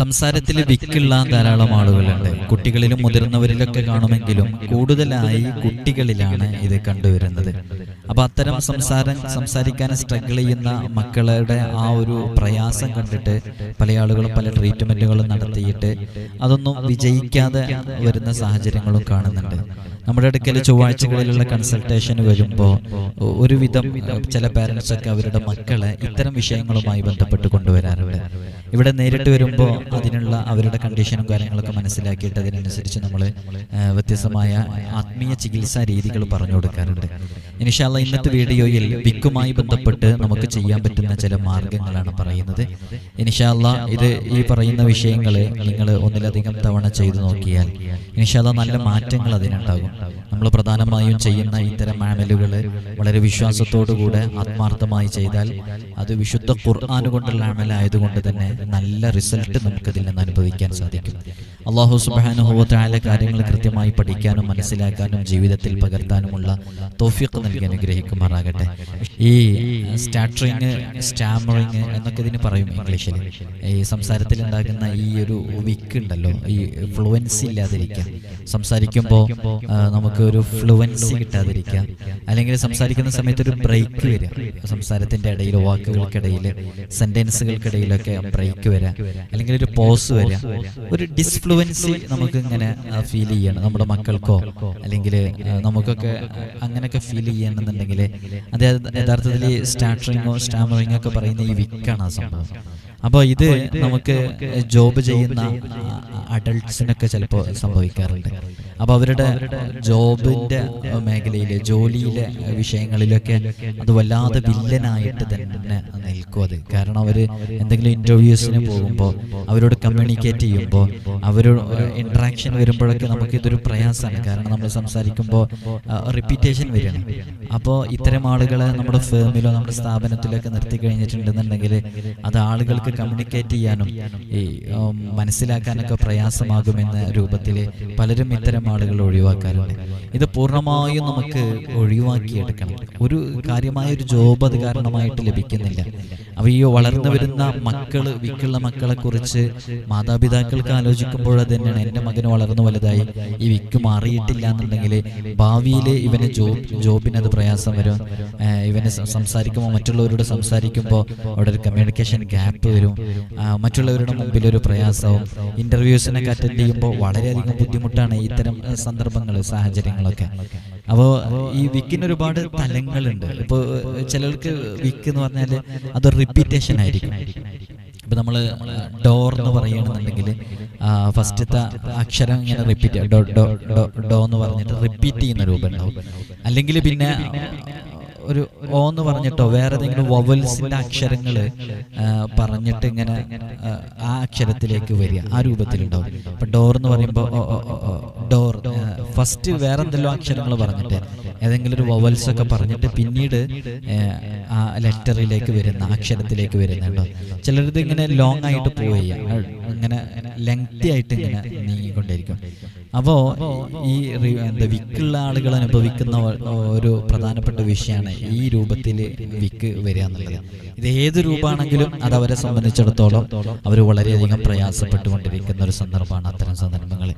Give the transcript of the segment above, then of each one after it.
സംസാരത്തിൽ വിക്കുള്ള ധാരാളം ആളുകളുണ്ട്. കുട്ടികളിലും മുതിർന്നവരിലൊക്കെ കാണുമെങ്കിലും കൂടുതലായി കുട്ടികളിലാണ് ഇത് കണ്ടുവരുന്നത്. അപ്പൊ അത്തരം സംസാരം സംസാരിക്കാൻ സ്ട്രഗിൾ ചെയ്യുന്ന മക്കളുടെ ആ ഒരു പ്രയാസം കണ്ടിട്ട് പല ആളുകളും പല ട്രീറ്റ്മെന്റുകളും നടത്തിയിട്ട് അതൊന്നും വിജയിക്കാതെ വരുന്ന സാഹചര്യങ്ങളും കാണുന്നുണ്ട്. നമ്മുടെ അടുക്കൽ ചൊവ്വാഴ്ചകളിലുള്ള കൺസൾട്ടേഷൻ വരുമ്പോൾ ഒരുവിധം ചില പാരൻസ് ഒക്കെ അവരുടെ മക്കളെ ഇത്തരം വിഷയങ്ങളുമായി ബന്ധപ്പെട്ട് കൊണ്ടുവരാറുണ്ട്. ഇവിടെ നേരിട്ട് വരുമ്പോൾ അതിനുള്ള അവരുടെ കണ്ടീഷനും കാര്യങ്ങളൊക്കെ മനസ്സിലാക്കിയിട്ട് അതിനനുസരിച്ച് നമ്മൾ വ്യത്യസ്തമായ ആത്മീയ ചികിത്സാ രീതികൾ പറഞ്ഞു കൊടുക്കാറുണ്ട്. ഇനിഷാല്ല ഇന്നത്തെ വീഡിയോയിൽ വിക്കുമായി ബന്ധപ്പെട്ട് നമുക്ക് ചെയ്യാൻ പറ്റുന്ന ചില മാർഗങ്ങളാണ് പറയുന്നത്. ഇനിഷാല്ല ഇത് ഈ പറയുന്ന വിഷയങ്ങൾ നിങ്ങൾ ഒന്നിലധികം തവണ ചെയ്തു നോക്കിയാൽ ഇനിഷാല്ല നല്ല മാറ്റങ്ങൾ അതിനുണ്ടാകും. നമ്മൾ പ്രധാനമായും ചെയ്യുന്ന ഇത്തരം അമലുകൾ വളരെ വിശ്വാസത്തോടുകൂടെ ആത്മാർത്ഥമായി ചെയ്താൽ അത് വിശുദ്ധ കൊണ്ടുള്ള അമലായതുകൊണ്ട് തന്നെ നല്ല റിസൾട്ട് നമുക്കതിൽ നിന്ന് അനുഭവിക്കാൻ സാധിക്കും. അള്ളാഹു സുബാനുഭവത്തായ കാര്യങ്ങൾ കൃത്യമായി പഠിക്കാനും മനസ്സിലാക്കാനും ജീവിതത്തിൽ പകർത്താനുമുള്ള തോഫിക്ക് നൽകി അനുഗ്രഹിക്കുമാറാകട്ടെ. ഈ സ്റ്റാറ്ററിങ് സ്റ്റാമറിങ് എന്നൊക്കെ ഇതിന് പറയും ഇംഗ്ലീഷിൽ. ഈ സംസാരത്തിൽ ഉണ്ടാകുന്ന ഈ ഒരു വിക്ക് ഉണ്ടല്ലോ ഈ ഫ്ലുവൻസി ഇല്ലാതിരിക്കുക സംസാരിക്കുമ്പോൾ നമുക്ക് ഒരു ഫ്ലുവൻസ് കിട്ടാതിരിക്കുക അല്ലെങ്കിൽ സംസാരിക്കുന്ന സമയത്ത് ഒരു ബ്രേക്ക് വരിക. സംസാരത്തിന്റെ ഇടയിൽ വാക്കുകൾക്കിടയിൽ സെന്റൻസുകൾക്കിടയിലൊക്കെ ബ്രേക്ക് വരിക. അല്ലെങ്കിൽ ഒരു പോസ് വരിക. ഒരു ഡിസ്ഫ്ലുവൻസി നമുക്ക് ഇങ്ങനെ ഫീൽ ചെയ്യണം. നമ്മുടെ മക്കൾക്കോ അല്ലെങ്കിൽ നമുക്കൊക്കെ അങ്ങനെയൊക്കെ ഫീൽ ചെയ്യണമെന്നുണ്ടെങ്കിൽ അത് യഥാർത്ഥത്തിൽ സ്റ്റാർട്ടറിങ്ങോ സ്റ്റാമറിങ്ങോ ഒക്കെ പറയുന്ന ഈ വിക്കാണ് ആ സംഭവം. അപ്പോൾ ഇത് നമുക്ക് ജോബ് ചെയ്യുന്ന അഡൾട്ട്സിനൊക്കെ ചിലപ്പോൾ സംഭവിക്കാറുണ്ട്. അപ്പോൾ അവരുടെ ജോബിന്റെ മേഖലയിലെ ജോലിയിലെ വിഷയങ്ങളിലൊക്കെ അത് വല്ലാതെ വില്ലനായിട്ട് തന്നെ നിൽക്കും അത്. കാരണം അവർ എന്തെങ്കിലും ഇന്റർവ്യൂസിന് പോകുമ്പോൾ അവരോട് കമ്മ്യൂണിക്കേറ്റ് ചെയ്യുമ്പോൾ അവരോട് ഇന്ററാക്ഷൻ വരുമ്പോഴൊക്കെ നമുക്ക് ഇതൊരു പ്രയാസമാണ്. കാരണം നമ്മൾ സംസാരിക്കുമ്പോൾ റിപ്പീറ്റേഷൻ വരികയാണ്. അപ്പോൾ ഇത്തരം ആളുകളെ നമ്മുടെ ഫേമിലോ നമ്മുടെ സ്ഥാപനത്തിലൊക്കെ നിർത്തി കഴിഞ്ഞിട്ടുണ്ടെന്നുണ്ടെങ്കിൽ അത് ആളുകൾക്ക് കമ്മ്യൂണിക്കേറ്റ് ചെയ്യാനും ഈ മനസ്സിലാക്കാനൊക്കെ പ്രയാസമാകുമെന്ന രൂപത്തിൽ പലരും ഇത്തരം ആളുകൾ ഒഴിവാക്കാറുണ്ട്. ഇത് പൂർണമായും നമുക്ക് ഒഴിവാക്കിയെടുക്കണം. ഒരു കാര്യമായ ഒരു ജോബ് അത് കാരണമായിട്ട് ലഭിക്കുന്നില്ല. അപ്പൊ ഈ വളർന്നു വരുന്ന മക്കൾ വിക്കുള്ള മക്കളെ കുറിച്ച് മാതാപിതാക്കൾക്ക് ആലോചിക്കുമ്പോൾ അത് തന്നെയാണ്. എന്റെ മകന് വളർന്നു വലുതായി. ഈ വിക്ക് മാറിയിട്ടില്ല എന്നുണ്ടെങ്കിൽ ഭാവിയിൽ ഇവന് ജോബ് ജോബിന് അത് പ്രയാസം വരും. ഇവനെ സംസാരിക്കുമ്പോൾ മറ്റുള്ളവരോട് സംസാരിക്കുമ്പോൾ അവിടെ ഒരു കമ്മ്യൂണിക്കേഷൻ ഗ്യാപ്പ് വരും. മറ്റുള്ളവരുടെ മുമ്പിൽ ഒരു പ്രയാസവും ഇന്റർവ്യൂസിനൊക്കെ അറ്റൻഡ് ചെയ്യുമ്പോൾ വളരെയധികം ബുദ്ധിമുട്ടാണ് ഇത്തരം സന്ദർഭങ്ങൾ സാഹചര്യങ്ങളൊക്കെ. അപ്പോൾ ഈ വിക്കിന് ഒരുപാട് തലങ്ങളുണ്ട്. ഇപ്പോൾ ചിലർക്ക് വിക്ക് എന്ന് പറഞ്ഞാൽ അത് റിപ്പീറ്റേഷൻ ആയിരിക്കും. ഇപ്പൊ നമ്മൾ ഡോർ എന്ന് പറയുകയാണെന്നുണ്ടെങ്കിൽ ഫസ്റ്റത്തെ അക്ഷരം ഇങ്ങനെ റിപ്പീറ്റ് ഡോ ഡോ ഡോ എന്ന് പറഞ്ഞിട്ട് റിപ്പീറ്റ് ചെയ്യുന്ന രൂപം ഉണ്ടാവും അല്ലെങ്കിൽ പിന്നെ ഒരു ഓ എന്ന് പറഞ്ഞിട്ടോ വേറെ ഏതെങ്കിലും വവൽസിന്റെ അക്ഷരങ്ങൾ പറഞ്ഞിട്ട് ഇങ്ങനെ ആ, ആ അക്ഷരത്തിലേക്ക് വരിക. ആ രൂപത്തിലുണ്ടാവും. ഇപ്പൊ ഡോർ എന്ന് പറയുമ്പോൾ ഡോർ ഫസ്റ്റ് വേറെന്തെല്ലോ അക്ഷരങ്ങൾ പറഞ്ഞിട്ട് ഏതെങ്കിലും ഒരു വവൽസ് ഒക്കെ പറഞ്ഞിട്ട് പിന്നീട് ആ ലെറ്ററിലേക്ക് വരുന്ന അക്ഷരത്തിലേക്ക് വരുന്നുണ്ടോ ചിലരിത് ഇങ്ങനെ ലോങ് ആയിട്ട് പോയി ഇങ്ങനെ ലെങ്തി ആയിട്ട് ഇങ്ങനെ നീങ്ങിക്കൊണ്ടിരിക്കും അപ്പോൾ ഈ എന്താ വിക്കുള്ള ആളുകൾ അനുഭവിക്കുന്ന ഒരു പ്രധാനപ്പെട്ട വിഷയമാണ് ഈ രൂപത്തിൽ വിക്ക് വരിക എന്നുള്ളത്. ഇത് ഏത് രൂപമാണെങ്കിലും അത് അവരെ സംബന്ധിച്ചിടത്തോളം അവർ വളരെയധികം പ്രയാസപ്പെട്ടുകൊണ്ടിരിക്കുന്ന ഒരു സന്ദർഭമാണ് അത്തരം സന്ദർഭങ്ങൾ.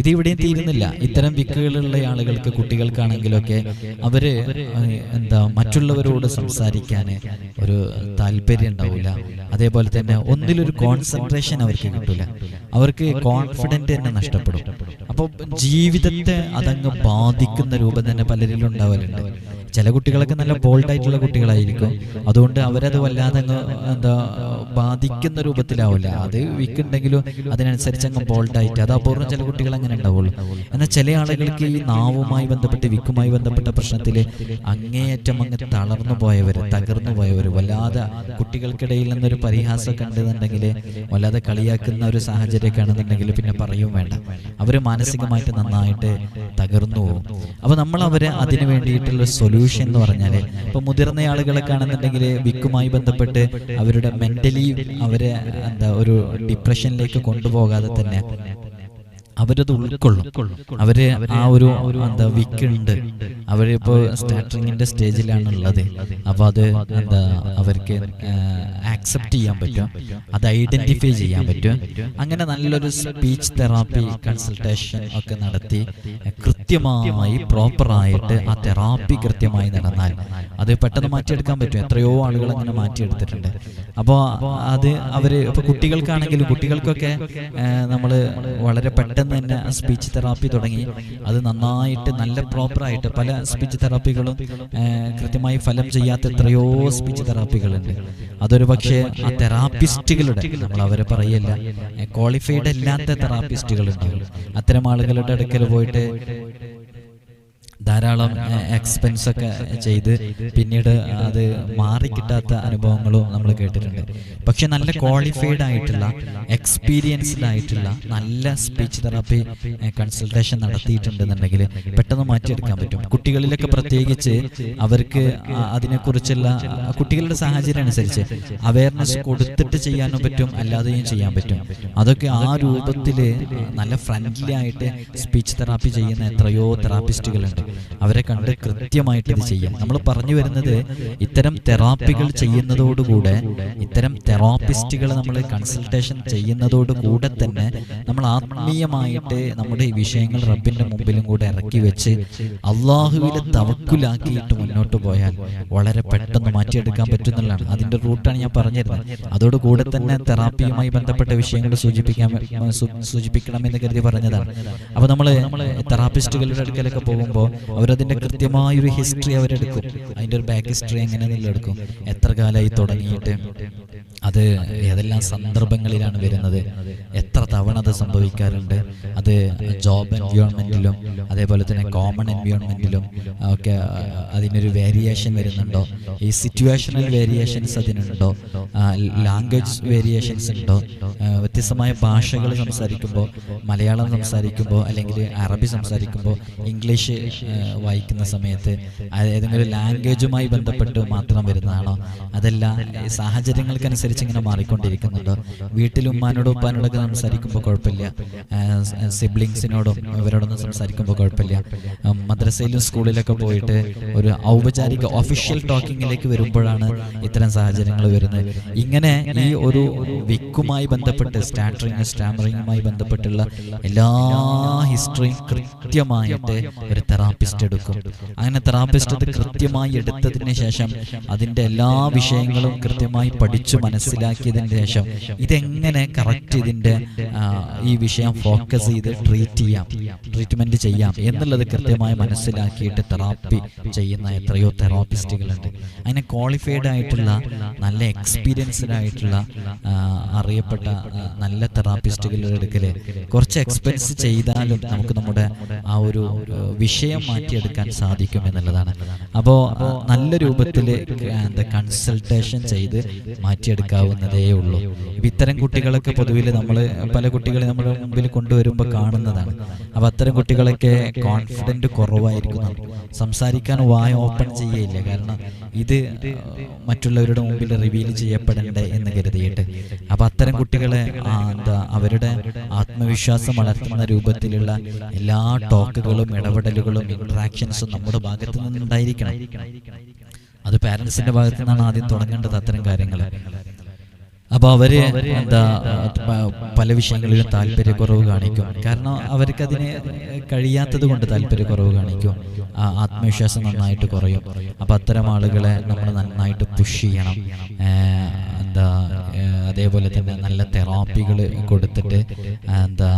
ഇത് ഇവിടെയും തീരുന്നില്ല. ഇത്തരം വിക്കുകളുള്ള ആളുകൾക്ക് കുട്ടികൾക്കാണെങ്കിലൊക്കെ അവർ എന്താ മറ്റുള്ളവരോട് സംസാരിക്കാൻ ഒരു താല്പര്യം ഉണ്ടാവില്ല. അതേപോലെ തന്നെ ഒന്നിലൊരു കോൺസെൻട്രേഷൻ അവർക്ക് കിട്ടില്ല അവർക്ക് കോൺഫിഡന്റ് തന്നെ നഷ്ടപ്പെടും. അപ്പോൾ ജീവിതത്തെ അതങ്ങ് ബാധിക്കുന്ന രൂപം തന്നെ പലരിലും ഉണ്ടാവലുണ്ട്. ചില കുട്ടികളൊക്കെ നല്ല ബോൾഡ് ആയിട്ടുള്ള കുട്ടികളായിരിക്കും. അതുകൊണ്ട് അവരത് വല്ലാതെ അങ്ങ് എന്താ ബാധിക്കുന്ന രൂപത്തിലാവില്ല. അത് വീക്കുണ്ടെങ്കിലും അതിനനുസരിച്ച് അങ്ങ് ബോൾഡ് ആയിട്ട് അത് അപൂർവം ചില കുട്ടികൾ അങ്ങനെ ഉണ്ടാവുള്ളൂ. എന്നാൽ ചില ആളുകൾക്ക് ഈ നാവുമായി ബന്ധപ്പെട്ട് വിക്കുമായി ബന്ധപ്പെട്ട പ്രശ്നത്തിൽ അങ്ങേയറ്റം അങ്ങ് തളർന്നു പോയവർ തകർന്നു പോയവർ വല്ലാതെ കുട്ടികൾക്കിടയിൽ നിന്നൊരു പരിഹാസം ഉണ്ടെന്നുണ്ടെങ്കിൽ വല്ലാതെ കളിയാക്കുന്ന ഒരു സാഹചര്യമൊക്കെ ആണെന്നുണ്ടെങ്കിൽ പിന്നെ പറയും വേണ്ട. അവർ മാനസികമായിട്ട് നന്നായിട്ട് തകർന്നു പോകും. അപ്പോൾ നമ്മൾ അവരെ അതിനു വേണ്ടിയിട്ടുള്ള സൊല്യൂഷൻ എന്ന് പറഞ്ഞാൽ ഇപ്പൊ മുതിർന്ന ആളുകളൊക്കെ ആണെന്നുണ്ടെങ്കിൽ വിക്കുമായി ബന്ധപ്പെട്ട് അവരുടെ മെന്റലി അവരെ എന്താ ഒരു ഡിപ്രഷനിലേക്ക് കൊണ്ടുപോകാതെ തന്നെ അവരത് ഉൾക്കൊള്ളും. അവർ ആ ഒരു എന്താ വിക്കുണ്ട്. അവരിപ്പോ സ്റ്റാറ്ററിങ്ങിന്റെ സ്റ്റേജിലാണ് ഉള്ളത് അപ്പൊ അത് എന്താ അവർക്ക് ആക്സെപ്റ്റ് ചെയ്യാൻ പറ്റും. അത് ഐഡന്റിഫൈ ചെയ്യാൻ പറ്റും. അങ്ങനെ നല്ലൊരു സ്പീച്ച് തെറാപ്പി കൺസൾട്ടേഷൻ ഒക്കെ നടത്തി കൃത്യമായി പ്രോപ്പറായിട്ട് ആ തെറാപ്പി കൃത്യമായി നടന്നാൽ അത് പെട്ടെന്ന് മാറ്റിയെടുക്കാൻ പറ്റും. എത്രയോ ആളുകൾ അങ്ങനെ മാറ്റിയെടുത്തിട്ടുണ്ട്. അപ്പോൾ അത് അവർ ഇപ്പൊ കുട്ടികൾക്കാണെങ്കിലും കുട്ടികൾക്കൊക്കെ നമ്മൾ വളരെ പെട്ടെന്ന് തന്നെ സ്പീച്ച് തെറാപ്പി തുടങ്ങി. അത് നന്നായിട്ട് നല്ല പ്രോപ്പറായിട്ട് പല സ്പീച്ച് തെറാപ്പികളും കൃത്യമായി ഫലം ചെയ്യാത്ത എത്രയോ സ്പീച്ച് തെറാപ്പികളുണ്ട് അതൊരു പക്ഷേ ആ തെറാപ്പിസ്റ്റുകളുടെ നമ്മൾ അവരെ പറയല്ല ക്വാളിഫൈഡ് അല്ലാത്ത തെറാപ്പിസ്റ്റുകളുണ്ടാവും അത്തരം ആളുകളുടെ അടുക്കൽ പോയിട്ട് ധാരാളം എക്സ്പെൻസ് ഒക്കെ ചെയ്ത് പിന്നീട് അത് മാറിക്കിട്ടാത്ത അനുഭവങ്ങളും നമ്മൾ കേട്ടിട്ടുണ്ട്. പക്ഷെ നല്ല ക്വാളിഫൈഡ് ആയിട്ടുള്ള എക്സ്പീരിയൻസ്ഡ് ആയിട്ടുള്ള നല്ല സ്പീച്ച് തെറാപ്പി കൺസൾട്ടേഷൻ നടത്തിയിട്ടുണ്ടെന്നുണ്ടെങ്കിൽ പെട്ടെന്ന് മാറ്റിയെടുക്കാൻ പറ്റും. കുട്ടികളിലൊക്കെ പ്രത്യേകിച്ച് അവർക്ക് അതിനെക്കുറിച്ചുള്ള കുട്ടികളുടെ സാഹചര്യം അനുസരിച്ച് അവയർനെസ് കൊടുത്തിട്ട് ചെയ്യാനും പറ്റും അല്ലാതെയും ചെയ്യാൻ പറ്റും. അതൊക്കെ ആ രൂപത്തിൽ നല്ല ഫ്രണ്ട്ലി ആയിട്ട് സ്പീച്ച് തെറാപ്പി ചെയ്യുന്ന എത്രയോ തെറാപ്പിസ്റ്റുകളുണ്ട് അവരെ കണ്ട് കൃത്യമായിട്ട് ഇത് ചെയ്യാം നമ്മൾ പറഞ്ഞു വരുന്നത് ഇത്തരം തെറാപ്പികൾ ചെയ്യുന്നതോടുകൂടെ ഇത്തരം തെറാപ്പിസ്റ്റുകൾ നമ്മൾ കൺസൾട്ടേഷൻ ചെയ്യുന്നതോടുകൂടെ തന്നെ നമ്മൾ ആത്മീയമായിട്ട് നമ്മുടെ ഈ വിഷയങ്ങൾ റബ്ബിന്റെ മുമ്പിലും കൂടെ ഇറക്കി വെച്ച് അള്ളാഹുവിനെ തവക്കുലാക്കിയിട്ട് മുന്നോട്ട് പോയാൽ വളരെ പെട്ടെന്ന് മാറ്റിയെടുക്കാൻ പറ്റുന്നതാണ്. അതിന്റെ റൂട്ടാണ് ഞാൻ പറഞ്ഞിരുന്നത് അതോടുകൂടെ തന്നെ തെറാപ്പിയുമായി ബന്ധപ്പെട്ട വിഷയങ്ങൾ സൂചിപ്പിക്കാൻ സൂചിപ്പിക്കണം സൂചിപ്പിക്കണമെന്ന് കരുതി പറഞ്ഞതാണ്. അപ്പോൾ നമ്മൾ തെറാപ്പിസ്റ്റുകളുടെ അടുക്കലൊക്കെ പോകുമ്പോൾ അവരതിന്റെ കൃത്യമായ ഒരു ഹിസ്റ്ററി അവരെടുക്കും. അതിന്റെ ഒരു ബാക്ക് ഹിസ്റ്ററി എങ്ങനെ എടുക്കും എത്ര കാലമായി തുടങ്ങിയിട്ട്? അത് ഏതെല്ലാം സന്ദർഭങ്ങളിലാണ് വരുന്നത്? എത്ര തവണ അത് സംഭവിക്കാറുണ്ട്? അത് ജോബ് എൻവയോൺമെന്റിലും അതേപോലെ തന്നെ കോമൺ എൻവയോൺമെന്റിലും ഒക്കെ അതിനൊരു വേരിയേഷൻ വരുന്നുണ്ടോ? ഈ സിറ്റുവേഷണൽ വേരിയേഷൻസ് അതിനുണ്ടോ? ലാംഗ്വേജ് വേരിയേഷൻസ് ഉണ്ടോ? വ്യത്യസ്തമായ ഭാഷകൾ സംസാരിക്കുമ്പോൾ മലയാളം സംസാരിക്കുമ്പോൾ അല്ലെങ്കിൽ അറബി സംസാരിക്കുമ്പോൾ ഇംഗ്ലീഷ് വായിക്കുന്ന സമയത്ത് ഏതെങ്കിലും ലാംഗ്വേജുമായി ബന്ധപ്പെട്ട് മാത്രം വരുന്നതാണോ? അതല്ല ഈ സാഹചര്യങ്ങൾക്കനുസരിച്ച് ഇങ്ങനെ മാറിക്കൊണ്ടിരിക്കുന്നുണ്ട്. വീട്ടിൽ ഉമ്മാനോടും ഉപ്പാനോടൊക്കെ സംസാരിക്കുമ്പോൾ കുഴപ്പമില്ല. സിബ്ലിങ്സിനോടും ഇവരോടൊന്നും സംസാരിക്കുമ്പോൾ കുഴപ്പമില്ല. മദ്രസയിലും സ്കൂളിലൊക്കെ പോയിട്ട് ഒരു ഔപചാരിക ഒഫീഷ്യൽ ടോക്കിങ്ങിലേക്ക് വരുമ്പോഴാണ് ഇത്തരം സാഹചര്യങ്ങൾ വരുന്നത്. ഇങ്ങനെ ഈ ഒരു വിക്കുമായി ബന്ധപ്പെട്ട് സ്റ്റാറ്ററിങ് സ്റ്റാമറിങ്ങുമായി ബന്ധപ്പെട്ടുള്ള എല്ലാ ഹിസ്റ്ററിയും കൃത്യമായിട്ട് ഒരു തെറാപ്പിസ്റ്റ് എടുക്കും. അങ്ങനെ തെറാപ്പിസ്റ്റ് അത് കൃത്യമായി എടുത്തതിന് ശേഷം അതിന്റെ എല്ലാ വിഷയങ്ങളും കൃത്യമായി പഠിച്ചു മനസ്സിലാക്കിയതിന് ശേഷം ഇതെങ്ങനെ കറക്റ്റ് ഇതിന്റെ ആ, ഈ വിഷയം ഫോക്കസ് ചെയ്ത് ട്രീറ്റ് ചെയ്യാം ട്രീറ്റ്മെന്റ് ചെയ്യാം എന്നുള്ളത് കൃത്യമായി മനസ്സിലാക്കിയിട്ട് തെറാപ്പി ചെയ്യുന്ന എത്രയോ തെറാപ്പിസ്റ്റുകളുണ്ട് അതിനെ ക്വാളിഫൈഡ് ആയിട്ടുള്ള നല്ല എക്സ്പീരിയൻസ്ഡ് ആയിട്ടുള്ള അറിയപ്പെട്ട നല്ല തെറാപ്പിസ്റ്റുകളുടെ അടുക്കൽ കുറച്ച് എക്സ്പെൻസ് ചെയ്താലും നമുക്ക് നമ്മുടെ ആ ഒരു വിഷയം മാറ്റിയെടുക്കാൻ സാധിക്കും എന്നുള്ളതാണ്. അപ്പോൾ നല്ല രൂപത്തിൽ എന്താ കൺസൾട്ടേഷൻ ചെയ്ത് മാറ്റിയെടുക്കാവുന്നതേ ഉള്ളൂ. ഇത്തരം കുട്ടികളൊക്കെ പൊതുവിൽ നമ്മൾ പല കുട്ടികളെ നമ്മൾ മുമ്പിൽ കൊണ്ടുവരുമ്പോൾ കാണുന്നതാണ്. അപ്പം അത്തരം കുട്ടികളൊക്കെ കോൺഫിഡന്റ് കുറവായിരിക്കും സംസാരിക്കാൻ വായ ഓപ്പൺ ചെയ്യയില്ല. കാരണം ഇത് മറ്റുള്ളവരുടെ മുമ്പിൽ റിവീൽ ചെയ്യപ്പെടണ്ടേ എന്ന് കരുതിയിട്ട്. അപ്പം അത്തരം കുട്ടികളെ എന്താ അവരുടെ ആത്മവിശ്വാസം വളർത്തുന്ന രൂപത്തിലുള്ള എല്ലാ ടോക്കുകളും ഇടപെടലുകളും ഇൻട്രാക്ഷൻസും നമ്മുടെ ഭാഗത്ത് നിന്നുണ്ടായിരിക്കണം. അത് പാരൻസിന്റെ ഭാഗത്തു നിന്നാണ് ആദ്യം തുടങ്ങേണ്ടത് അത്തരം കാര്യങ്ങൾ അപ്പൊ അവർ എന്താ പല വിഷയങ്ങളിലും താല്പര്യക്കുറവ് കാണിക്കും. കാരണം അവർക്ക് അതിന് കഴിയാത്തത് കൊണ്ട് താല്പര്യക്കുറവ് കാണിക്കും. ആത്മവിശ്വാസം നന്നായിട്ട് കുറയും. അപ്പൊ അത്തരം ആളുകളെ നമ്മൾ നന്നായിട്ട് പുഷ് ചെയ്യണം. എന്താ അതേപോലെ തന്നെ നല്ല തെറാപ്പികൾ കൊടുത്തിട്ട് എന്താ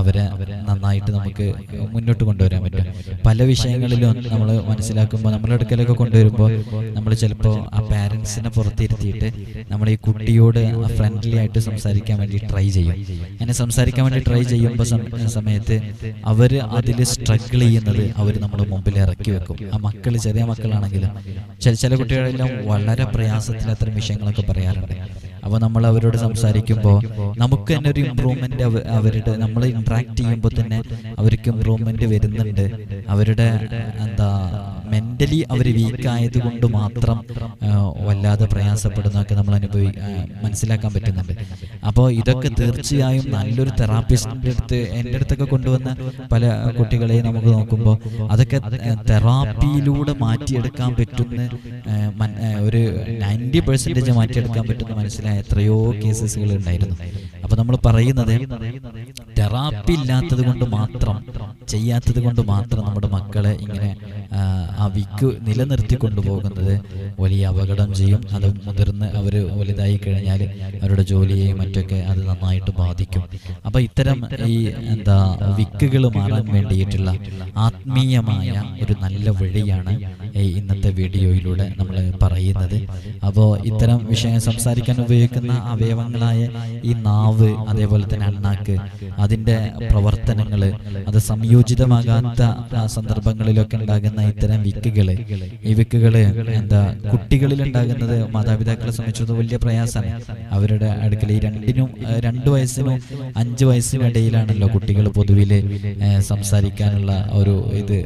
അവരെ നന്നായിട്ട് നമുക്ക് മുന്നോട്ട് കൊണ്ടുവരാൻ പറ്റും. പല വിഷയങ്ങളിലും നമ്മൾ മനസ്സിലാക്കുമ്പോൾ നമ്മുടെ അടുക്കലൊക്കെ കൊണ്ടുവരുമ്പോൾ നമ്മൾ ചിലപ്പോൾ ആ പാരൻസിനെ പുറത്തിരുത്തിയിട്ട് നമ്മൾ ഈ കുട്ടിയോട് ഫ്രണ്ട്ലി ആയിട്ട് സംസാരിക്കാൻ വേണ്ടി ട്രൈ ചെയ്യും. അങ്ങനെ സംസാരിക്കാൻ വേണ്ടി ട്രൈ ചെയ്യുമ്പോൾ സമയത്ത് അവർ അതിൽ സ്ട്രഗിൾ ചെയ്യുന്നത് അവർ നമ്മുടെ മുമ്പിൽ ഇറക്കി വെക്കും. ആ മക്കൾ ചെറിയ മക്കളാണെങ്കിലും ചില ചില കുട്ടികളെല്ലാം വളരെ പ്രയാസത്തിൽ അത്തരം വിഷയങ്ങളൊക്കെ പറയാറുണ്ട്. അപ്പോൾ നമ്മൾ അവരോട് സംസാരിക്കുമ്പോൾ നമുക്ക് തന്നെ ഒരു ഇമ്പ്രൂവ്മെന്റ് അവരുടെ നമ്മൾ ഇന്ററാക്ട് ചെയ്യുമ്പോൾ തന്നെ അവർക്ക് ഇമ്പ്രൂവ്മെന്റ് വരുന്നുണ്ട്. അവരുടെ എന്താ മെന്റലി അവർ വീക്കായത് കൊണ്ട് മാത്രം വല്ലാതെ പ്രയാസപ്പെടുന്നതൊക്കെ നമ്മൾ അനുഭവി മനസ്സിലാക്കാൻ പറ്റുന്നുണ്ട്. അപ്പോൾ ഇതൊക്കെ തീർച്ചയായും നല്ലൊരു തെറാപ്പിസ്റ്റിന്റെ അടുത്ത് എന്റെ അടുത്തൊക്കെ കൊണ്ടുവന്ന പല കുട്ടികളെയും നമുക്ക് നോക്കുമ്പോൾ അതൊക്കെ തെറാപ്പിയിലൂടെ മാറ്റിയെടുക്കാൻ പറ്റുന്ന ഒരു നയന്റി പെർസെന്റേജ് മാറ്റിയെടുക്കാൻ പറ്റുന്ന മനസ്സിലായ എത്രയോ കേസസുകൾ ഉണ്ടായിരുന്നു. അപ്പോൾ നമ്മൾ പറയുന്നത് തെറാപ്പി ഇല്ലാത്തത് കൊണ്ട് മാത്രം ചെയ്യാത്തത് കൊണ്ട് മാത്രം നമ്മുടെ മക്കളെ ഇങ്ങനെ ആ, വിക്ക് നിലനിർത്തി കൊണ്ടുപോകുന്നത്. വലിയ അപകടം ചെയ്യും. അത് മുതിർന്ന് അവർ വലുതായി കഴിഞ്ഞാൽ അവരുടെ ജോലിയെയും മറ്റൊക്കെ അത് നന്നായിട്ട് ബാധിക്കും. അപ്പോൾ ഇത്തരം ഈ എന്താ വിക്കുകൾ മാറാൻ വേണ്ടിയിട്ടുള്ള ആത്മീയമായ ഒരു നല്ല വഴിയാണ് ഇന്നത്തെ വീഡിയോയിലൂടെ നമ്മൾ പറയുന്നത്. അപ്പോൾ ഇത്തരം വിഷയം സംസാരിക്കാൻ ഉപയോഗിക്കുന്ന അവയവങ്ങളായ ഈ നാവ് അതേപോലെ തന്നെ അണ്ണാക്ക് അതിന്റെ പ്രവർത്തനങ്ങൾ അത് സംയോജിതമാകാത്ത സന്ദർഭങ്ങളിലൊക്കെ ഉണ്ടാകുന്ന ഇത്തരം വിക്കുകൾ ഈ വിക്കുകൾ എന്താ കുട്ടികളിൽ ഉണ്ടാകുന്നത് മാതാപിതാക്കളെ സംബന്ധിച്ചിടത്തോളം വലിയ പ്രയാസമാണ്. അവരുടെ അടുക്കൽ ഈ രണ്ടിനും രണ്ടു വയസ്സിനും അഞ്ച് വയസ്സിനും ഇടയിലാണല്ലോ കുട്ടികൾ പൊതുവിൽ സംസാരിക്കാനുള്ള ഒരു ഇത്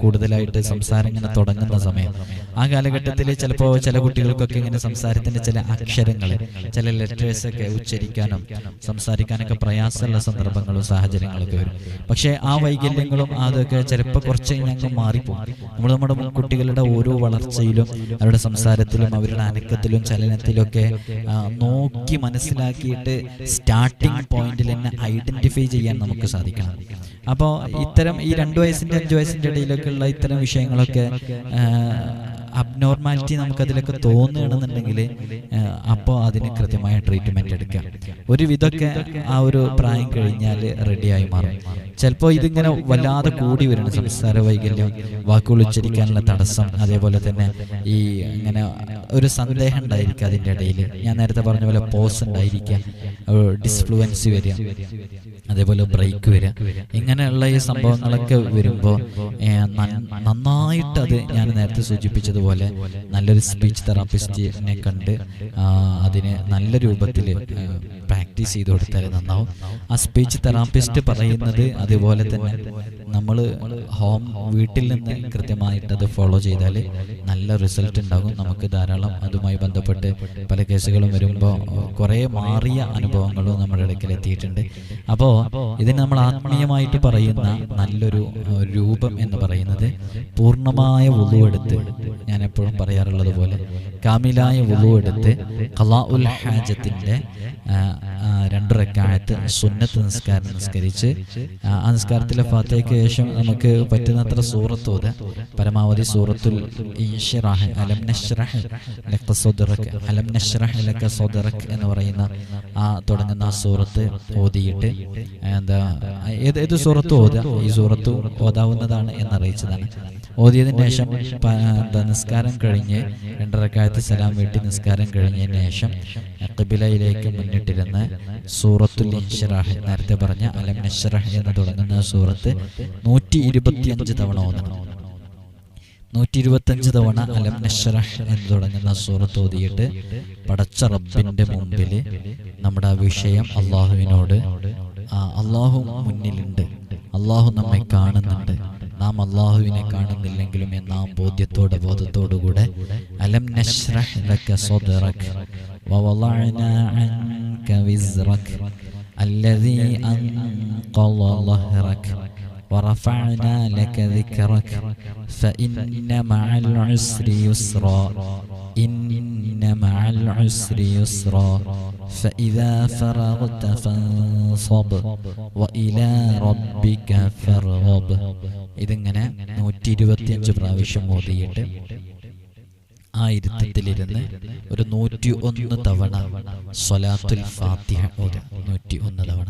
കൂടുതലായിട്ട് സംസാരം ഇങ്ങനെ തുടങ്ങുന്ന സമയം. ആ കാലഘട്ടത്തിൽ ചിലപ്പോൾ ചില കുട്ടികൾക്കൊക്കെ ഇങ്ങനെ സംസാരത്തിന്റെ ചില അക്ഷരങ്ങൾ ചില ലെറ്റേഴ്സ് ഒക്കെ ഉച്ചരിക്കാനും സംസാരിക്കാനൊക്കെ പ്രയാസമുള്ള സന്ദർഭങ്ങളും സാഹചര്യങ്ങളൊക്കെ വരും. പക്ഷേ ആ വൈകല്യങ്ങളും അതൊക്കെ ചിലപ്പോൾ കുറച്ച് ഞങ്ങൾ മാറിപ്പോകും. നമ്മൾ നമ്മുടെ കുട്ടികളുടെ ഓരോ വളർച്ചയിലും അവരുടെ സംസാരത്തിലും അവരുടെ അനക്കത്തിലും ചലനത്തിലൊക്കെ നോക്കി മനസ്സിലാക്കിയിട്ട് സ്റ്റാർട്ടിംഗ് പോയിന്റിൽ തന്നെ ഐഡന്റിഫൈ ചെയ്യാൻ നമുക്ക് സാധിക്കണം. അപ്പോൾ ഇത്തരം ഈ രണ്ട് വയസ്സിന്റെ അഞ്ച് വയസ്സിന്റെ ഇടയിലൊക്കെ ഉള്ള ഇത്തരം വിഷയങ്ങളൊക്കെ അബ്നോർമാലിറ്റി നമുക്കതിലൊക്കെ തോന്നുകയാണെന്നുണ്ടെങ്കിൽ അപ്പോൾ അതിന് കൃത്യമായ ട്രീറ്റ്മെന്റ് എടുക്കാം. ഒരു വിധമൊക്കെ ആ ഒരു പ്രായം കഴിഞ്ഞാൽ റെഡിയായി മാറും. ചിലപ്പോൾ ഇതിങ്ങനെ വല്ലാതെ കൂടി വരുന്ന സംസാര വൈകല്യം വാക്കുകൾ ഉച്ചരിക്കാനുള്ള തടസ്സം അതേപോലെ തന്നെ ഈ ഇങ്ങനെ ഒരു സന്ദേഹം ഉണ്ടായിരിക്കുക അതിന്റെ ഇടയിൽ. ഞാൻ നേരത്തെ പറഞ്ഞ പോലെ പോസ് ഉണ്ടായിരിക്കുക ഡിസ്ഫ്ലുവൻസ് വരിക അതേപോലെ ബ്രേക്ക് വരിക. ഇങ്ങനെയുള്ള ഈ സംഭവങ്ങളൊക്കെ വരുമ്പോൾ നന്നായിട്ട് അത് ഞാൻ നേരത്തെ സൂചിപ്പിച്ചതുപോലെ നല്ലൊരു സ്പീച്ച് തെറാപ്പിസ്റ്റിനെ കണ്ട് അതിനെ അതിന് നല്ല രൂപത്തിൽ പ്രാക്ടീസ് ചെയ്ത് കൊടുത്താൽ നന്നാവും. ആ സ്പീച്ച് തെറാപ്പിസ്റ്റ് പറയുന്നത് അതുപോലെ തന്നെ നമ്മൾ ഹോം വീട്ടിൽ നിന്ന് കൃത്യമായിട്ട് അത് ഫോളോ ചെയ്താൽ നല്ല റിസൾട്ട് ഉണ്ടാകും. നമുക്ക് ധാരാളം അതുമായി ബന്ധപ്പെട്ട് പല കേസുകളും വരുമ്പോൾ കുറേ മാറിയ അനുഭവങ്ങളും നമ്മുടെ ഇടയ്ക്കിൽ എത്തിയിട്ടുണ്ട്. അപ്പോൾ ഇതിന് നമ്മൾ ആത്മീയമായിട്ട് പറയുന്ന നല്ലൊരു രൂപം എന്ന് പറയുന്നത് പൂർണമായ ഉളുവെടുത്ത് ഞാൻ എപ്പോഴും പറയാറുള്ളത് പോലെ കാമിലായ ഉളുവെടുത്ത് കലാ ഉൽ ഹാജത്തിന്റെ രണ്ട് റക്കായത്ത് സുന്നത്ത് നിസ്കാരം നിസ്കരിച്ച് ആ നിസ്കാരത്തിലെ ഫാത്തയ്ക്ക് ശേഷം നമുക്ക് പറ്റുന്നത്ര സൂറത്ത് ഓതുക പരമാവധി സൂറത്തുൽ അലം അലം എന്ന് പറയുന്ന ആ തുടങ്ങുന്ന സൂറത്ത് ഓതിയിട്ട് എന്താ ഏത് ഏത് സൂറത്ത് ഓതുക ഈ സൂറത്ത് ഓതാവുന്നതാണ് എന്നറിയിച്ചതാണ്. ഓതിയതിന് ശേഷം നിസ്കാരം കഴിഞ്ഞ് രണ്ടരക്കാലത്ത് സലാം വീട്ടി നിസ്കാരം കഴിഞ്ഞതിന് ശേഷം അക്കബിലയിലേക്ക് മുന്നിട്ടിരുന്ന് സൂറത്തുൽ ഇൻഷറാഹ് നേരത്തെ പറഞ്ഞ അലം നഷ്റഹ് എന്ന് തുടങ്ങുന്ന സൂറത്ത് നൂറ്റി ഇരുപത്തിയഞ്ച് തവണ ഓതണം. നൂറ്റി ഇരുപത്തഞ്ച് തവണ അലം നഷ്റഹ് എന്ന് തുടങ്ങുന്ന സൂറത്ത് ഓതിയിട്ട് പടച്ച റബ്ബിന്റെ മുമ്പിൽ നമ്മുടെ വിഷയം അള്ളാഹുവിനോട് അള്ളാഹു മുന്നിലുണ്ട്. അള്ളാഹു നമ്മെ കാണുന്നുണ്ട്. നാം അള്ളാഹുവിനെ കാണുന്നില്ലെങ്കിലും എന്ന ആ ബോധ്യത്തോടെ ബോധത്തോടുകൂടെ അലം നഷ്റഹ് ലക സദ്റക് വവളഅനാ അൻക വിസ്റക് الذي أنقض ظهرك ورفعنا لك ذكرك فإن مع العسر يسرا إن مع العسر يسرا فإذا فرغت فانصب وإلى ربك فارغب ഇതിങ്ങനെ നൂറ്റി ഇരുപത്തിയഞ്ച് പ്രാവശ്യം ഓതിയിട്ട് ആ ഇരുത്തത്തിലിരുന്ന് ഒരു നൂറ്റി ഒന്ന് തവണ സ്വലാത്തുൽ ഫാത്തിഹ ഓതുക നൂറ്റി ഒന്ന് തവണ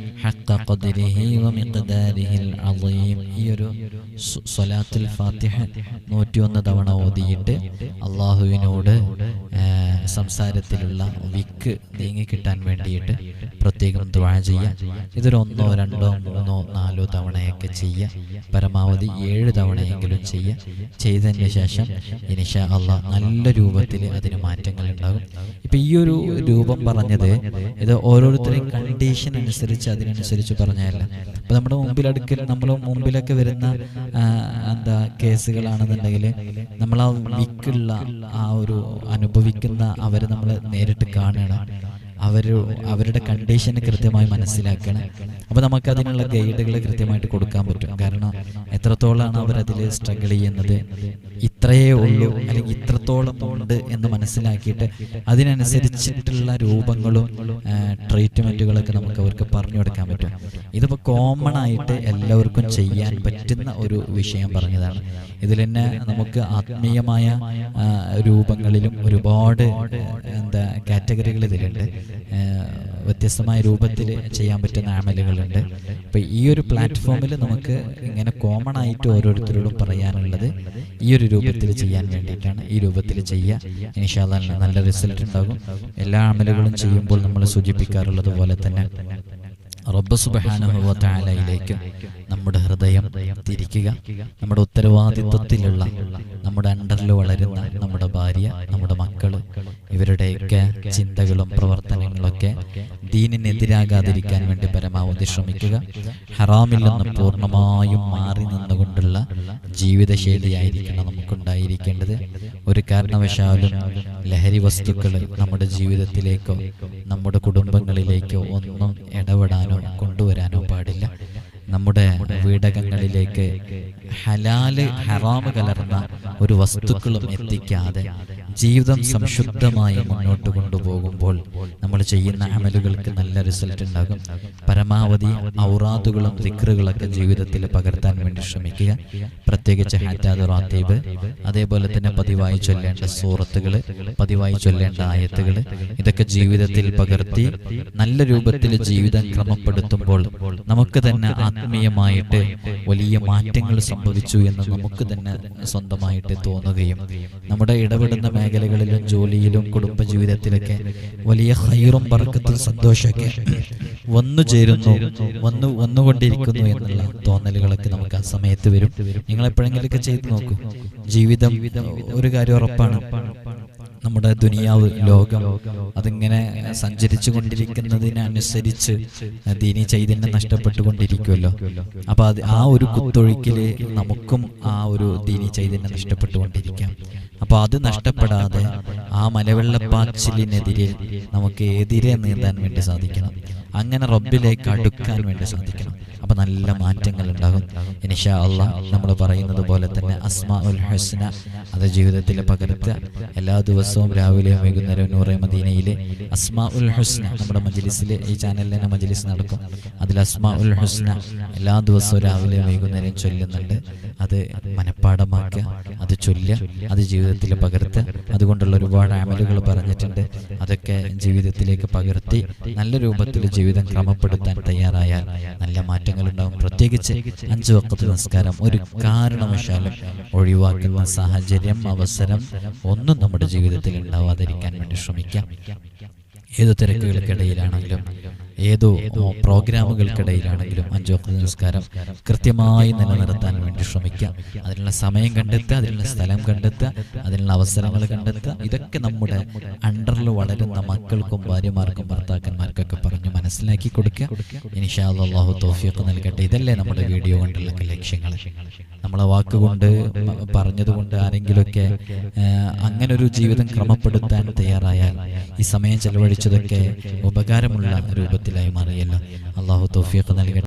ഹക്ക ഖദ്രിഹി വ മിഖ്ദാരിഹിൽ അളീം ഈ ഒരു സ്വലാത്തുൽ ഫാത്തിഹ 101 തവണ ഓതിയിട്ട് അള്ളാഹുവിനോട് സംസാരത്തിലുള്ള വിക്ക് നീങ്ങി കിട്ടാൻ വേണ്ടിയിട്ട് പ്രത്യേകം ദ്വാ ചെയ്യാം. ഇതൊരു ഒന്നോ രണ്ടോ മൂന്നോ നാലോ തവണയൊക്കെ ചെയ്യുക പരമാവധി ഏഴ് തവണയെങ്കിലും ചെയ്യുക ചെയ്തതിന് ശേഷം ഇനിഷ അല്ല നല്ല രൂപത്തിൽ അതിന് മാറ്റങ്ങൾ ഉണ്ടാകും. ഇപ്പം ഈ ഒരു രൂപം പറഞ്ഞത് ഇത് ഓരോരുത്തരെയും കണ്ടീഷൻ അനുസരിച്ച് അതിന് അതിനനുസരിച്ച് പറഞ്ഞതല്ല? അപ്പൊ നമ്മുടെ മുമ്പിൽ അടുക്കൽ നമ്മൾ മുമ്പിലൊക്കെ വരുന്ന എന്താ കേസുകളാണെന്നുണ്ടെങ്കിൽ നമ്മൾ ആ വിക്കുള്ള ആ ഒരു അനുഭവിക്കുന്ന അവരെ നമ്മൾ നേരിട്ട് കാണണം അവർ അവരുടെ കണ്ടീഷൻ കൃത്യമായി മനസ്സിലാക്കണം അപ്പോൾ നമുക്ക് അതിനുള്ള ഗൈഡുകൾ കൃത്യമായിട്ട് കൊടുക്കാൻ പറ്റും. കാരണം എത്രത്തോളമാണ് അതിൽ സ്ട്രഗിൾ ചെയ്യുന്നത്? ഇത്രയേ ഉള്ളൂ അല്ലെങ്കിൽ ഇത്രത്തോളം ഉണ്ട് എന്ന് മനസ്സിലാക്കിയിട്ട് അതിനനുസരിച്ചിട്ടുള്ള രൂപങ്ങളും ട്രീറ്റ്മെന്റുകളൊക്കെ നമുക്ക് അവർക്ക് പറഞ്ഞു കൊടുക്കാൻ പറ്റും. ഇതിപ്പോൾ കോമൺ ആയിട്ട് എല്ലാവർക്കും ചെയ്യാൻ പറ്റുന്ന ഒരു വിഷയം പറഞ്ഞതാണ്. ഇതിൽ തന്നെ നമുക്ക് ആത്മീയമായ രൂപങ്ങളിലും ഒരുപാട് എന്താ കാറ്റഗറികൾ ഇതിലുണ്ട്. വ്യത്യസ്തമായ രൂപത്തിൽ ചെയ്യാൻ പറ്റുന്ന ആമലുകളുണ്ട് അപ്പോൾ ഈ ഒരു പ്ലാറ്റ്ഫോമിൽ നമുക്ക് ഇങ്ങനെ കോമൺ ആയിട്ട് ഓരോരുത്തരോടും പറയാനുള്ളത് ഈ ഒരു രൂപത്തിൽ ചെയ്യാൻ വേണ്ടിയിട്ടാണ്. ഈ രൂപത്തിൽ ചെയ്യുക ഇൻഷാല്ലാ നല്ല റിസൾട്ട് ഉണ്ടാകും. എല്ലാ അമലുകളും ചെയ്യുമ്പോൾ നമ്മൾ സൂചിപ്പിക്കാറുള്ളത് പോലെ തന്നെ റബ്ബ് സുബഹാനുഭവ താലയിലേക്ക് നമ്മുടെ ഹൃദയം തിരിക്കുക. നമ്മുടെ ഉത്തരവാദിത്വത്തിലുള്ള നമ്മുടെ അണ്ടറിൽ വളരുന്ന നമ്മുടെ ഭാര്യ നമ്മുടെ മക്കൾ ഇവരുടെയൊക്കെ ചിന്തകളും പ്രവർത്തനങ്ങളൊക്കെ ദീനിനെതിരാകാതിരിക്കാൻ വേണ്ടി പരമാവധി ശ്രമിക്കുക. ഹറാമിൽ നിന്ന് പൂർണമായും മാറി നിന്നുകൊണ്ടുള്ള ജീവിതശൈലിയായിരിക്കണം നമുക്കുണ്ടായിരിക്കേണ്ടത്. ഒരു കാരണവശാലും ലഹരി വസ്തുക്കൾ നമ്മുടെ ജീവിതത്തിലേക്കോ നമ്മുടെ കുടുംബങ്ങളിലേക്കോ ഒന്നും ഇടപെടാനോ കൊണ്ടുവരാനോ നമ്മുടെ വീടകങ്ങളിലേക്ക് ഹലാൽ ഹറാമ് കലർന്ന ഒരു വസ്തുക്കളും എത്തിക്കാതെ ജീവിതം സംശുദ്ധമായി മുന്നോട്ട് കൊണ്ടുപോകുമ്പോൾ നമ്മൾ ചെയ്യുന്ന അമലുകൾക്ക് നല്ല റിസൾട്ട് ഉണ്ടാകും. പരമാവധി ഔറാദുകളും ദിക്റുകളൊക്കെ ജീവിതത്തിൽ പകർത്താൻ വേണ്ടി ശ്രമിക്കുക. പ്രത്യേകിച്ച് ഹാറ്റാദ് റാത്തീബ് അതേപോലെ തന്നെ പതിവായി ചൊല്ലേണ്ട സൂറത്തുകൾ പതിവായി ചൊല്ലേണ്ട ആയത്തുകൾ ഇതൊക്കെ ജീവിതത്തിൽ പകർത്തി നല്ല രൂപത്തിൽ ജീവിതം ക്രമപ്പെടുത്തുമ്പോൾ നമുക്ക് തന്നെ ആത്മീയമായിട്ട് വലിയ മാറ്റങ്ങൾ സംഭവിച്ചു എന്ന് നമുക്ക് തന്നെ സ്വന്തമായിട്ട് തോന്നുകയും നമ്മുടെ ഇടപെടുന്ന മേഖലകളിലും ജോലിയിലും കുടുംബജീവിതത്തിലൊക്കെ വലിയ ഹൈറും പറക്കത്തും സന്തോഷമൊക്കെ വന്നു ചേരുന്നു വന്നു വന്നുകൊണ്ടിരിക്കുന്നു എന്നുള്ള തോന്നലുകളൊക്കെ നമുക്ക് ആ സമയത്ത് വരും. നിങ്ങൾ എപ്പോഴെങ്കിലൊക്കെ ചെയ്തു നോക്കൂ. ജീവിതം ഒരു കാര്യം ഉറപ്പാണ്. നമ്മുടെ ദുനിയാവ് ലോകം അതിങ്ങനെ സഞ്ചരിച്ചു കൊണ്ടിരിക്കുന്നതിനനുസരിച്ച് ദീനി ചൈതന്യം നഷ്ടപ്പെട്ടുകൊണ്ടിരിക്കുമല്ലോ അപ്പൊ അത് ആ ഒരു കുത്തൊഴുക്കിൽ നമുക്കും ആ ഒരു ദീനി ചൈതന്യം നഷ്ടപ്പെട്ടുകൊണ്ടിരിക്കാം. അപ്പൊ അത് നഷ്ടപ്പെടാതെ ആ മലവെള്ളപ്പാച്ചിലിനെതിരെ നമുക്ക് എതിരെ നീന്താൻ വേണ്ടി സാധിക്കണം. അങ്ങനെ റബ്ബിലേക്ക് അടുക്കാൻ വേണ്ടി സാധിക്കണം. അപ്പൊ നല്ല മാറ്റങ്ങൾ ഉണ്ടാകും. ഇനിഷാ അള്ളാ നമ്മൾ പറയുന്നത് പോലെ തന്നെ അസ്മാ ഉൽ ഹസ്ന അത് ജീവിതത്തിൽ പകർത്തുക എല്ലാ ദിവസവും രാവിലെ വൈകുന്നേരം നൂറെ മദീനയിലെ അസ്മാ ഉൽ ഹുസ്ന നമ്മുടെ മജ്ലിസിൽ ഈ ചാനലിൽ തന്നെ മജ്ലിസ് നടക്കും. അതിൽ അസ്മാ ഉൽ ഹുസ്ന എല്ലാ ദിവസവും രാവിലെ വൈകുന്നേരം ചൊല്ലുന്നുണ്ട്. അത് മനഃപ്പാടമാക്കുക അത് ചൊല്ലുക അത് ജീവിതത്തിൽ പകർത്തുക അതുകൊണ്ടുള്ള ഒരുപാട് അമലുകൾ പറഞ്ഞിട്ടുണ്ട്. അതൊക്കെ ജീവിതത്തിലേക്ക് പകർത്തി നല്ല രൂപത്തിൽ ജീവിതം ക്രമപ്പെടുത്താൻ തയ്യാറായാൽ നല്ല മാറ്റങ്ങൾ ഉണ്ടാകും പ്രത്യേകിച്ച് അഞ്ചു വക്കത്ത് നമസ്കാരം ഒരു കാരണവശാലും ഒഴിവാക്കുന്ന സാഹചര്യം അവസരം ഒന്നും നമ്മുടെ ജീവിതത്തിൽ ഉണ്ടാവാതിരിക്കാൻ വേണ്ടി ശ്രമിക്കാം. ഏത് തിരക്കുകൾക്കിടയിലാണെങ്കിലും ഏതോ പ്രോഗ്രാമുകൾക്കിടയിലാണെങ്കിലും അഞ്ചു വക്ത നമസ്കാരം കൃത്യമായി നിലനിർത്താൻ വേണ്ടി ശ്രമിക്കാം. അതിനുള്ള സമയം കണ്ടെത്തുക അതിനുള്ള സ്ഥലം കണ്ടെത്തുക അതിനുള്ള അവസരങ്ങൾ കണ്ടെത്തുക. ഇതൊക്കെ നമ്മുടെ അണ്ടറിൽ വളരുന്ന മക്കൾക്കും ഭാര്യമാർക്കും ഭർത്താക്കന്മാർക്കൊക്കെ പറഞ്ഞ് മനസ്സിലാക്കി കൊടുക്കുക. ഇനിഷാ അള്ളാഹു തോഫിയൊക്കെ നൽകട്ടെ. ഇതല്ലേ നമ്മുടെ വീഡിയോ കൊണ്ടുള്ള ലക്ഷ്യങ്ങൾ. നമ്മളെ വാക്കുകൊണ്ട് പറഞ്ഞതുകൊണ്ട് ആരെങ്കിലുമൊക്കെ അങ്ങനൊരു അങ്ങനെ ഒരു ജീവിതം ക്രമപ്പെടുത്താൻ തയ്യാറായാൽ ഈ സമയം ചെലവഴിച്ചതൊക്കെ ഉപകാരമുള്ള രൂപത്തിലായി മാറിയല്ലോ അള്ളാഹു തൗഫീഖ് നൽകട്ടെ.